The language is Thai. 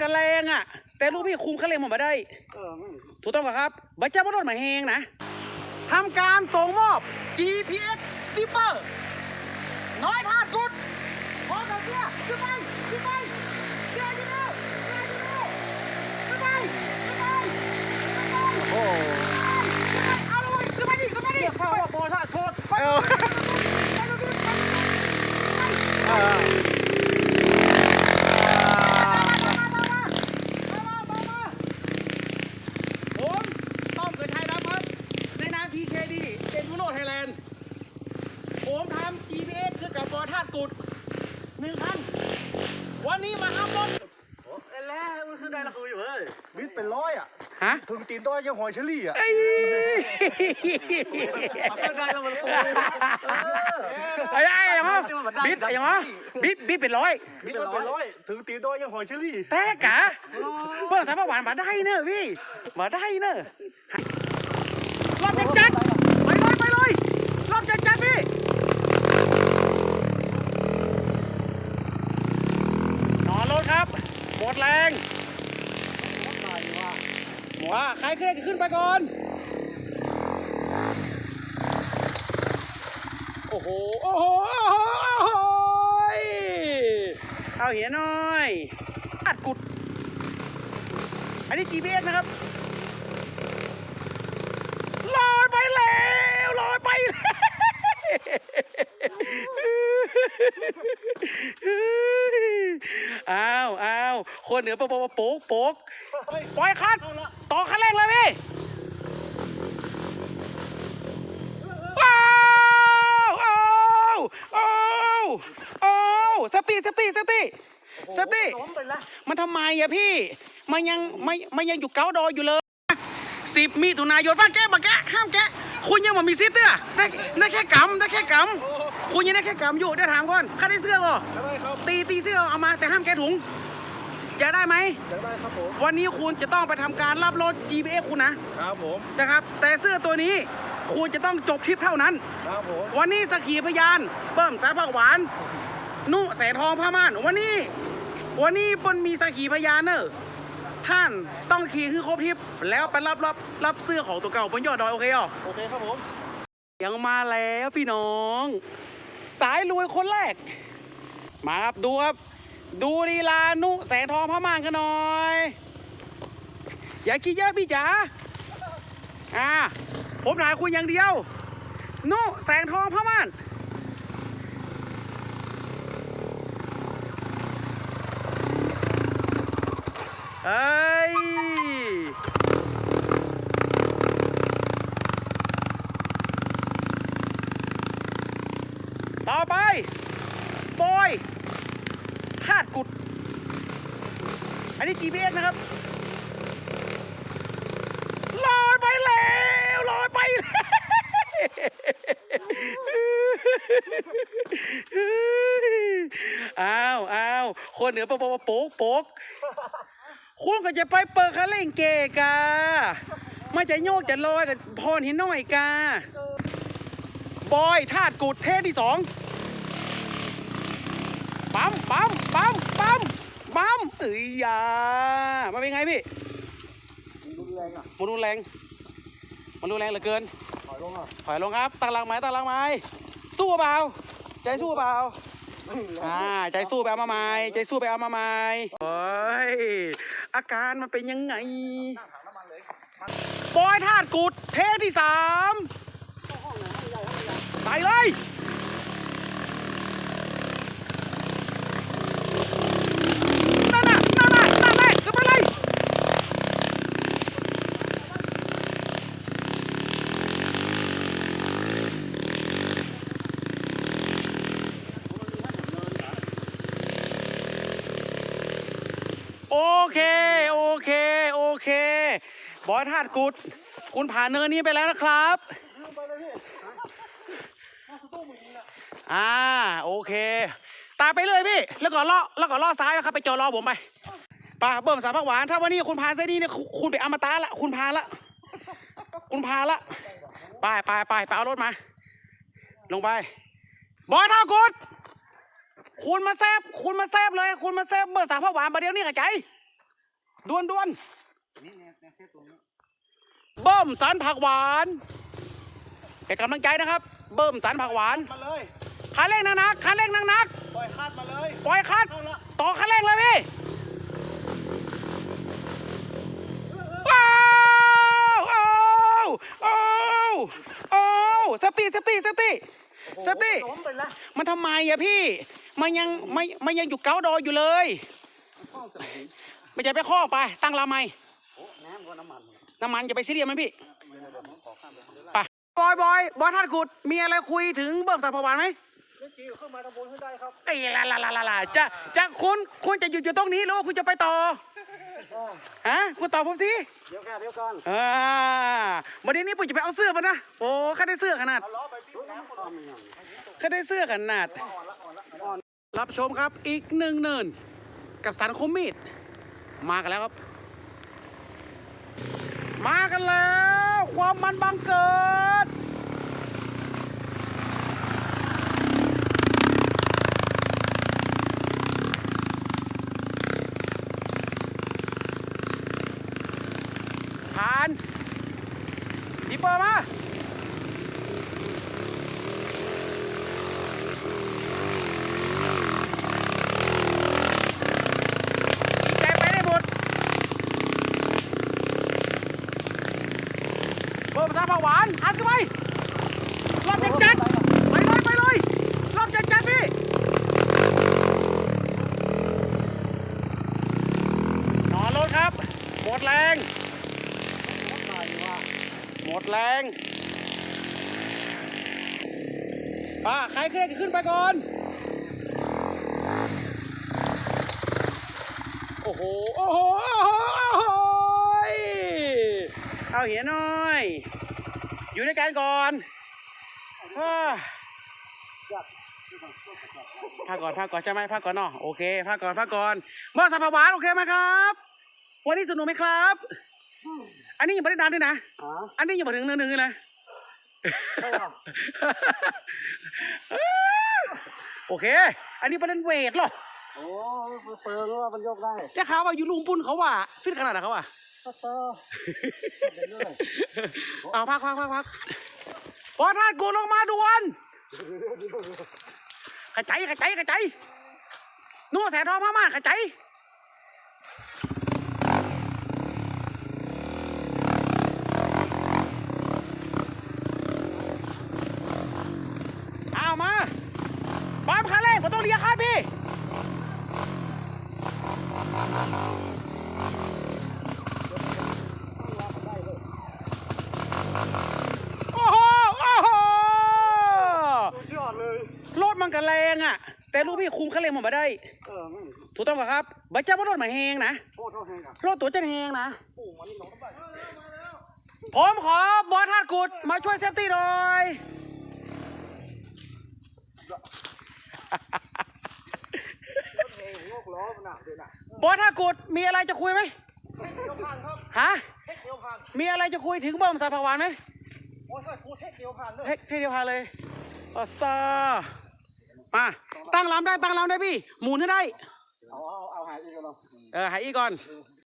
กันแรงอะ แต่ลูกพี่คุมคันเร่งผมมาได้ เออมันถูกต้องป่ะครับบัจจ้ามาโดนหมายเฮงนะทำการส่งมอบ GPS ดิปเปอร์น้อยธาตุกุดพร้อมกับเสื้อขึ้นไปขึ้นไปเสื้อขึ้นแล้วเสื้อขึ้นแล้วขึ้นไปขึ้นไปขึ้นไปโอ้เอาเลยขึ้นไปดิขึ้นไปดิเข้าว่าโปรธาตุโคตรไปเอาผมต้อมเกิดไทยนะครับ ในนาม PKD เป็นยูโรไทยแลนด์ ผมทำ GPS คือกับบอธาตุกุดหนึ่งคัน วันนี้มาอัพรถแล้วมันขึ้นได้ละคืออยู่เฮ้ยมิดเป็นร้อยอะฮะถึงตีนต้อยยังหอยเชอรี่อะเอ้ยขึ้นได้แล้วมันไอ้ไอ้ยังไงบิดยังไงบิดบิดเป็นร้อยมิดเป็นร้อยถึงตีนต้อยยังหอยเชอรี่แต่กะเบิ่งสามหวานมาได้เนอะพี่มาได้เนอะรอบจัดจัดไปเลยไปเลยรอบจัดจัดพี่นอนรถครับ หมดแรงหมว่าใครขึ้นขึ้นไปก่อน โอ้โห โอ้โห โอ้โหโอ้โหเอาเหียหน่อยอัดกุด อันนี้ GPS นะครับลอยไปแล้วลอยไปแล้ว อ้าวอ้าวคนเหนือโป๊กโป๊กโป๊กปล่อยคันต่อคันเร่งเลยพี่ว้าวอ้โอ้โอ้เซฟตี้เซฟตี้เซฟตี้เซฟตี้มันทำไมอะพี่ มันยังไม่มันยังอยู่เกาดออยู่เลยสิบมิถุนายนว่าแกะมาแกะห้าแกะ คุณยังไม่มีซิทเตื้อได้ได้แค่กำได้แค่กำคุณยังได้แค่กำอยู่เดี๋ยวถามก่อนข้าได้เสื้อก่อจะได้ครับตีตีเสื้อเอามาแต่ห้ามแกะถุงจะได้ไหม จะได้ครับผมวันนี้คุณจะต้องไปทำการรับรถ GPS คุณนะ ครับผมนะครับ แต่เสื้อตัวนี้คุณจะต้องจบทริปเท่านั้น ครับผมวันนี้สกขีพยานเบิ่มสายผักหวาน นุแสนทองผ้าม่านวันนี้ วันนี้บนมีสกขีพยานเนอะ ท่านต้องขี่คือครบทริปแล้วไปรับรับรับเสื้อของตัวเก่าบนยอดดอยโอเคอะโอเคครับผมยังมาแล้วพี่น้อง สายรวยคนแรก มาครับดูครับ ดูลีลานุแสนทองผ้าม่านกันหน่อย อย่าคิดเยอะพี่จ๋าอ่าผมถ่ายคุณอย่างเดียว นุแสงทองผ้าม่าน เอ้ย ต่อไปปอยธาตุกุด อันนี้ GPS นะครับลอยไปแล้วลอยไปแล้วอ้าวอ้าวคนเหนือโป๊กโป๊กโป๊กคุณก็จะไปเปิดคาเล่งเกกาไม่จะโยกจะลอยกับพรหินหน้อยกา บอยธาตุกุดเทสที่สองปั๊มปั๊มปั๊มปั๊มปั๊มเอ้ยยามาเป็นไงพี่รุนแรงอะมันรุนแรงมันรุนแรงเหลือเกินถอยลงอะถอยลงครับตั้งลังไม้ตั้งลังไม้สู้เปล่าใจสู้เปล่าอ่าใจสู้ไปเอามาใหม่ใจสู้ไปเอามาใหม่โอ้ยอาการมันเป็นยังไงบอยธาตุกุดเทสที่สาม ใส่เลยนั่นน่ะนั่นน่ะนั่นแหละขึ้นไปเลยโอเค โอเค โอเค บอยธาตุกุด คุณผ่านเนินนี้ไปแล้วนะครับ อ่าโอเค ตามไปเลยพี่ แล้วก็ล่อแล้วก็ล่อซ้ายครับไปจอรอผมไปไป่าเบิ่มสามผักหวาน ถ้าวันนี้คุณพาเส้นนี้เนี่ยคุณไปอมตะละคุณพาละ คุณพาละไปไปไปไปเอารถมา ลงไป บอยท่ากุดคุณมาแซบคุณมาแซบเลย คุณมาแซบเบอร์สามผักหวานมาเดี๋ยวนี้กับใจดวนดวนเนี่ยเบิ้มสันผักหวานเป็นกำลังใจนะครับ เบิ้มสันผักหวานมาเลย คันเร่งนักๆคันเร่งนักปล่อยคาดมาเลยๆปล่อยคัดเข้าละต่อคันเร่งเลยพี่ว้าวโอ้วโอ้วโอ้วเซฟตี้เซฟตี้เซฟตี้เซฟตี้โอ้โหล้มไปละมันทำไมอะพี่ มันยังไม่มันยังอยู่เก้าดอยอยู่เลยห้องสมุนไม่จะไปข้อไป ตั้งลำไหมโอ้น้ำก็น้ำมันน้ำมันจะไปซีเรียสมันพี่ไม่ได้เดี๋ยวผมขอข้ามไปข้างล่างไปบอยบอยบอยท่านกุดมีอะไรคุยถึงเบิ้มสันผักหวานไหม เมื่อกี้ขึ้นมาตะบนขึ้นได้ครับไอ้ละละละละละจะจะคุณคุณจะหยุดอยู่ตรงนี้หรือว่าคุณจะไปต่ออ้อฮะคุณตอบผมสิเดี๋ยวกันเดี๋ยวกันอ่าวันนี้นี่ปุ๋ยจะไปเอาเสื้อมานะโอ้แค่ได้เสื้อขนาดเอาล้อไปพี่น้ำก็มีอย่างแค่ได้เสื้อขนาด อ่อนละอ่อนละอ่อนรับชมครับอีกหนึ่งเนินกับสันคมมีดมากันแล้วครับ มากันแล้ว ความมันบังเกิดานดีเปอร์มาอีกไปได้หมดเพิ่มซาผักหวานอัดเข้าไปรอบจัดจัดไปเลยไปเลยรอบจัดจัดพี่นอนรถครับหมดแรง หมดแรงป้าใครขึ้นได้ก็ขึ้นไปก่อน โอ้โห โอ้โห โอ้โห เอาเหียหน่อย อยู่ในการก่อนอ่าอยากที่มันช่วยประสาทพักก่อนพักก่อนใช่ไหมพักก่อนเนาะโอเคพักก่อนพักก่อนมอสัปดาวานโอเคไหมครับ วันนี้สนุกไหมครับ อันนี้ยังไม่ได้นานด้วยนะ ฮะอันนี้ยังไม่ถึงเนื้อหนึ่งเลยนะใช่หรอโอเค อันนี้ประเด็นเวทเหรอโอ้เปิดว่ามันยกได้แต่ข่าวว่าอยู่ลุงปุ่นเขาว่าฟิตขนาดไหนเขาว่าก็เตอร์เป็นเรื่อยเอาพักพักพักพักพอท่านกูลงมาด่วนกระจายกระจายกระจายนัวแสทองพม่ากระจายเอามาบ้านคันเร่งผม ต้องเรียกคันพี่โอ้โหโอ้โหยอดเลยรถมันก็แรงอะ แต่ลูกพี่คุมคันเร่งมันมาได้ เออไม่ถูกต้องป่ะครับบัจจ้าว่ารถมาแหงนะโคตรแหงอะรถตัวจะแหงนะ ปู่มันนี่น้องต้องไปผมขอบอสธาตุกุดมาช่วยเซฟตี้หน่อย บอสธาตุกุดมีอะไรจะคุยไหมเทคเดียวผ่านครับฮะเทคเดียวผ่านมีอะไรจะคุยถึงเบิ่มสายผักหวานไหมโอ้ยกูเทคเดียวผ่านเลยเฮ้ยเที่เดียวพาเลยอัสซามาตั้งลำได้ตั้งลำได้พี่ หมุนให้ได้ เอาเอาเอาหายอีกแล้วเออหายอีกก่อนเ